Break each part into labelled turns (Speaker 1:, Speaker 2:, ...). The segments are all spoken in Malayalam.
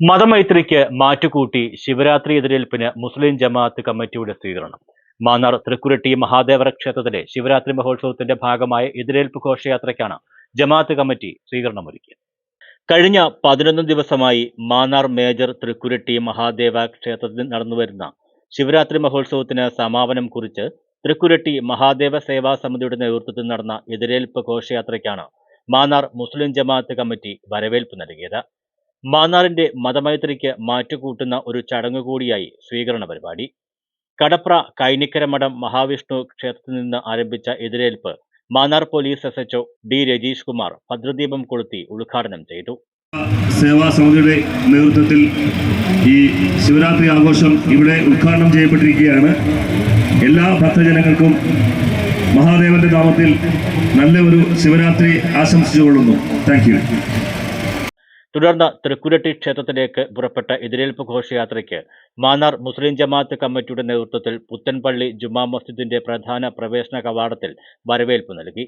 Speaker 1: മതമൈത്രിക്ക് മാറ്റുകൂട്ടി ശിവരാത്രി എതിരേൽപ്പിന് മുസ്ലിം ജമാഅത്ത് കമ്മിറ്റിയുടെ സ്വീകരണം. മാന്നാർ തൃക്കുരട്ടി മഹാദേവര ക്ഷേത്രത്തിലെ ശിവരാത്രി മഹോത്സവത്തിന്റെ ഭാഗമായ എതിരേൽപ്പ് ഘോഷയാത്രയ്ക്കാണ് ജമാഅത്ത് കമ്മിറ്റി സ്വീകരണമൊരുക്കിയത് കഴിഞ്ഞ പതിനൊന്ന് ദിവസമായി മാന്നാർ മേജർ തൃക്കുരട്ടി മഹാദേവ ക്ഷേത്രത്തിൽ നടന്നുവരുന്ന ശിവരാത്രി മഹോത്സവത്തിന് സമാപനം കുറിച്ച് തൃക്കുരട്ടി മഹാദേവ സേവാ സമിതിയുടെ നേതൃത്വത്തിൽ നടന്ന എതിരേൽപ്പ് ഘോഷയാത്രയ്ക്കാണ് മാന്നാർ മുസ്ലിം ജമാഅത്ത് കമ്മിറ്റി വരവേൽപ്പ് നൽകിയത്. മാന്നാറിന്റെ മതമൈത്രിക്ക് മാറ്റുകൂട്ടുന്ന ഒരു ചടങ്ങ് കൂടിയായി സ്വീകരണ പരിപാടി. കടപ്ര കൈനിക്കര മഠം മഹാവിഷ്ണു ക്ഷേത്രത്തിൽ നിന്ന് ആരംഭിച്ച എതിരേൽപ്പ് Mannar police S H O D Rajeesh Kumar ഭദ്രദീപം കൊളുത്തി ഉദ്ഘാടനം ചെയ്തു.
Speaker 2: സേവാ സമിതിയുടെ നേതൃത്വത്തിൽ ഈ ശിവരാത്രി ആഘോഷം ഇവിടെ ഉദ്ഘാടനം ചെയ്യപ്പെട്ടിരിക്കുകയാണ്. എല്ലാ ഭക്തജനങ്ങൾക്കും മഹാദേവന്റെ നാമത്തിൽ നല്ല ഒരു ശിവരാത്രി ആശംസിച്ചുകൊള്ളുന്നു. താങ്ക്
Speaker 1: തുടർന്ന് തൃക്കുരട്ടി ക്ഷേത്രത്തിലേക്ക് പുറപ്പെട്ട എതിരേൽപ്പ് ഘോഷയാത്രയ്ക്ക് മാന്നാർ മുസ്ലിം ജമാഅത്ത് കമ്മിറ്റിയുടെ നേതൃത്വത്തിൽ പുത്തൻപള്ളി ജുമാ മസ്ജിദിന്റെ പ്രധാന പ്രവേശന കവാടത്തിൽ വരവേൽപ്പ് നൽകി.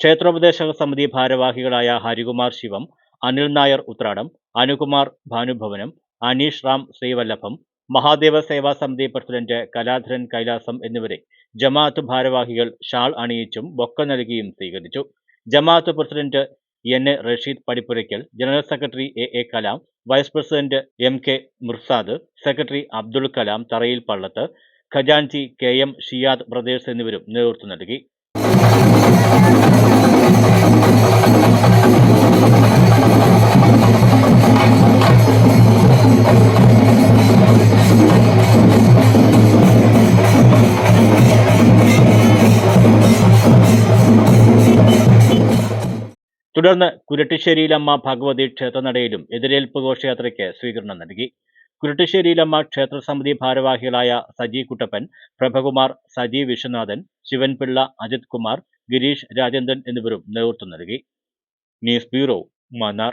Speaker 1: ക്ഷേത്രോപദേശക സമിതി ഭാരവാഹികളായ ഹരികുമാർ ശിവം അനിൽ നായർ ഉത്രാടം അനുകുമാർ ഭാനുഭവനം അനീഷ് റാം ശ്രീവല്ലഭം മഹാദേവ സേവാ സമിതി പ്രസിഡന്റ് കലാധരൻ കൈലാസം എന്നിവരെ ജമാഅത്ത് ഭാരവാഹികൾ ഷാൾ അണിയിച്ചും ബൊക്ക നൽകിയും സ്വീകരിച്ചു. ജമാഅത്ത് president N A Rasheed Padippurakkal general secretary A A Kalam vice president M K Mursad secretary Abdul Kalam Tharayil Pallath ഖജാൻജി K M Shiyad brothers എന്നിവരും നേതൃത്വം നൽകി. തുടർന്ന് കുരട്ടിശ്ശേരിയിലമ്മ ഭഗവതി ക്ഷേത്രനടയിലും എതിരേൽപ്പ് ഘോഷയാത്രയ്ക്ക് സ്വീകരണം നൽകി. കുരട്ടിശ്ശേരിയിലമ്മ ക്ഷേത്ര സമിതി ഭാരവാഹികളായ സജി കുട്ടപ്പൻ പ്രഭകുമാർ സജി വിശ്വനാഥൻ ശിവൻപിള്ള അജിത് കുമാർ ഗിരീഷ് രാജേന്ദ്രൻ എന്നിവരും നേതൃത്വം നൽകി. News bureau Mannar.